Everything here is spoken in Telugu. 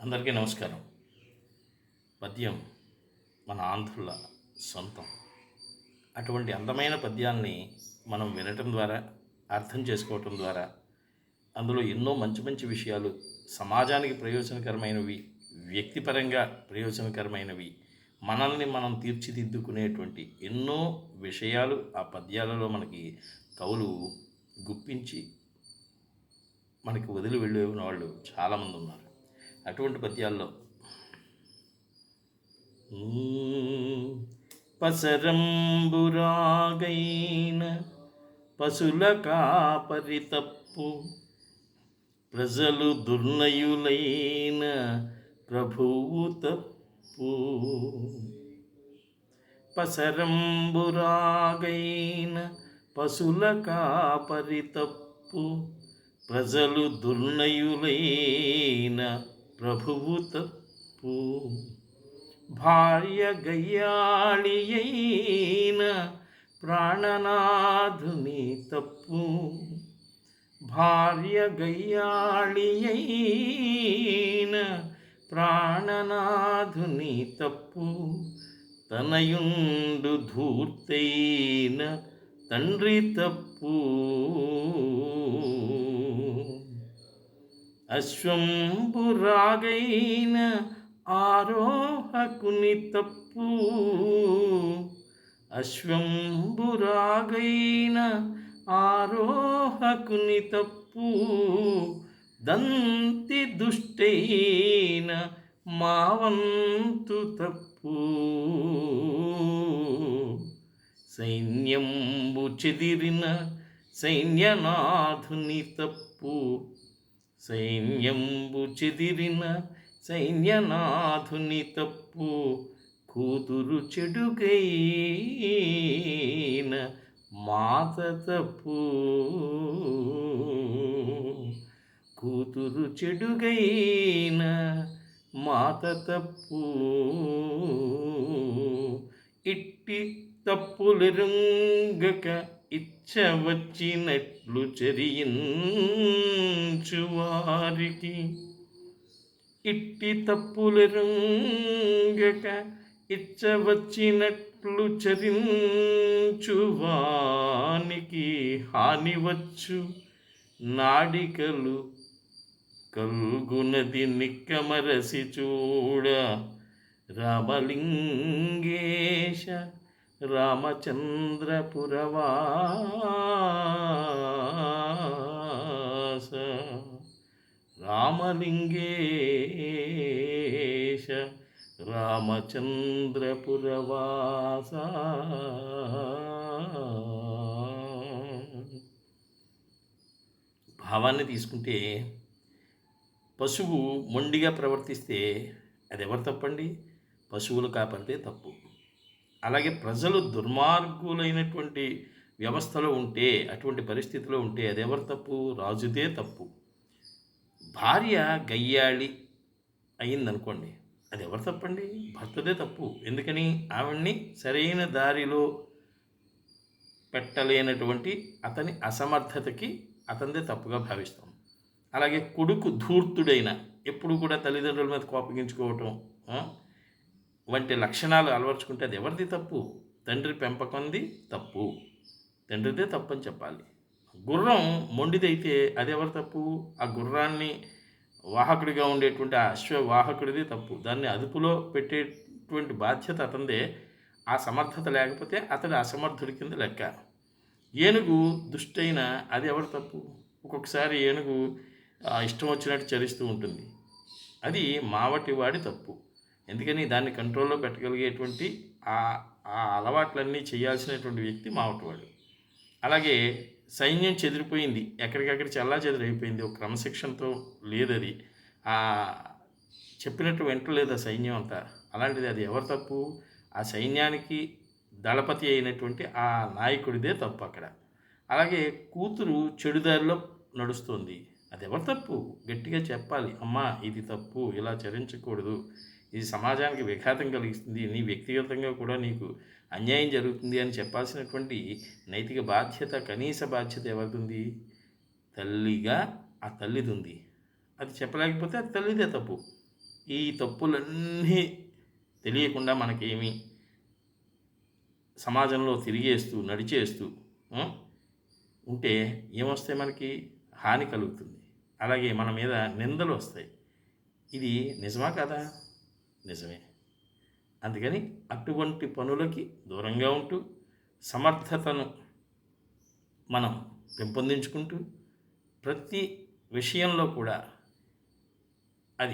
అందరికీ నమస్కారం. పద్యం మన ఆంధ్రుల సొంతం. అటువంటి అందమైన పద్యాల్ని మనం వినటం ద్వారా అర్థం చేసుకోవటం ద్వారా అందులో ఎన్నో మంచి మంచి విషయాలు సమాజానికి ప్రయోజనకరమైనవి వ్యక్తిపరంగా ప్రయోజనకరమైనవి మనల్ని మనం తీర్చిదిద్దుకునేటువంటి ఎన్నో విషయాలు ఆ పద్యాలలో మనకి కవులు గుప్పించి మనకి వదిలి వెళ్ళే వాళ్ళు చాలామంది ఉన్నారు. అటువంటి పద్యాల్లో. పసరంబురాగైన పశుల కాపరి తప్పు ప్రజలు దుర్నయులైన ప్రభువు తప్పు. పసరంబురాగైన పశుల కాపరి తప్పు ప్రజలు దుర్నయులైన ప్రభువు తప్పు భార్య గయ్యాళియైన ప్రాణనాథుని తప్పు భార్య గయ్యాళియైన ప్రాణనాథుని తప్పు తనయుండు ధూర్తైన తండ్రి తప్పు అశ్వంబురాగైన ఆరోహకుని తప్పు. అశ్వంబురాగైన ఆరోహకుని తప్పు. దంతి దుష్టైన మావంతు తప్పు. సైన్యంబు చెదిరిన సైన్యనాథుని తప్పు. సైన్యంబు చెదిరిన సైన్యనాథుని తప్పు కూతురు చెడుగైన మాత తప్పు కూతురు చెడుగైన మాత తప్పు ఇట్టి తప్పులెరుంగక ఇచ్చ వచ్చినట్లు చరించు వారికి ఇట్టి తప్పులెరుంగక ఇచ్చ వచ్చినట్లు చరించు వానికి హాని వచ్చు నాడికలు కల్గునది నిక్కమరసి చూడ రామలింగేశ రామచంద్రపురవాస రామలింగేశ రామచంద్రపురవాస. భావాన్ని తీసుకుంటే పశువు మొండిగా ప్రవర్తిస్తే అది ఎవరు తప్పండి? పశువులు కాపాడితే తప్పు. అలాగే ప్రజలు దుర్మార్గులైనటువంటి వ్యవస్థలో ఉంటే అటువంటి పరిస్థితిలో ఉంటే అది ఎవరు తప్పు? రాజుదే తప్పు. భార్య గయ్యాళి అయిందనుకోండి అది ఎవరు తప్పండి? భర్తదే తప్పు. ఎందుకని? ఆవిడ్ని సరైన దారిలో పెట్టలేనటువంటి అతని అసమర్థతకి అతనిదే తప్పుగా భావిస్తాం. అలాగే కొడుకు ధూర్తుడైన ఎప్పుడు కూడా తల్లిదండ్రుల మీద కోపగించుకోవటం వంటి లక్షణాలు అలవర్చుకుంటే అది ఎవరిది తప్పు? తండ్రి పెంపకంది తప్పు. తండ్రిదే తప్పు అని చెప్పాలి. గుర్రం మొండిదైతే అది ఎవరి తప్పు? ఆ గుర్రాన్ని వాహకుడిగా ఉండేటువంటి ఆ అశ్వవాహకుడిది తప్పు. దాన్ని అదుపులో పెట్టేటువంటి బాధ్యత అతనిదే. ఆ సమర్థత లేకపోతే అతడు అసమర్థుడి కింద లెక్క. ఏనుగు దుష్టైన అది ఎవరి తప్పు? ఒక్కొక్కసారి ఏనుగు ఇష్టం వచ్చినట్టు చరిస్తూ ఉంటుంది. అది మావటివాడి తప్పు. ఎందుకని దాన్ని కంట్రోల్లో పెట్టగలిగేటువంటి ఆ ఆ అలవాట్లన్నీ చేయాల్సినటువంటి వ్యక్తి మావటవాడు అలాగే సైన్యం చెదిరిపోయింది ఎక్కడికక్కడ చల్లా చెదిరైపోయింది ఒక క్రమశిక్షణతో లేదు అది ఆ చెప్పినట్టు వెంటలేదు ఆ సైన్యం అంతా. అలాంటిది అది ఎవరు తప్పు? ఆ సైన్యానికి దళపతి అయినటువంటి ఆ నాయకుడిదే తప్పు అక్కడ. అలాగే కూతురు చెడుదారిలో నడుస్తుంది. అది ఎవరు తప్పు? గట్టిగా చెప్పాలి. అమ్మా ఇది తప్పు. ఇలా చరించకూడదు. ఇది సమాజానికి విఘాతం కలిగిస్తుంది నీ వ్యక్తిగతంగా కూడా నీకు అన్యాయం జరుగుతుంది అని చెప్పాల్సినటువంటి నైతిక బాధ్యత కనీస బాధ్యత ఎవరిది తల్లిగా ఆ తల్లిది ఉంది అది చెప్పలేకపోతే అది తల్లిదే తప్పు. ఈ తప్పులన్నీ తెలియకుండా మనకేమి సమాజంలో తిరిగేస్తూ నడిచేస్తూ ఉంటే ఏమొస్తాయి మనకి? హాని కలుగుతుంది. అలాగే మన మీద నిందలు వస్తాయి. ఇది నిజమా కదా? నిజమే. అందుకని అటువంటి పనులకి దూరంగా ఉంటూ సమర్థతను మనం పెంపొందించుకుంటూ ప్రతి విషయంలో కూడా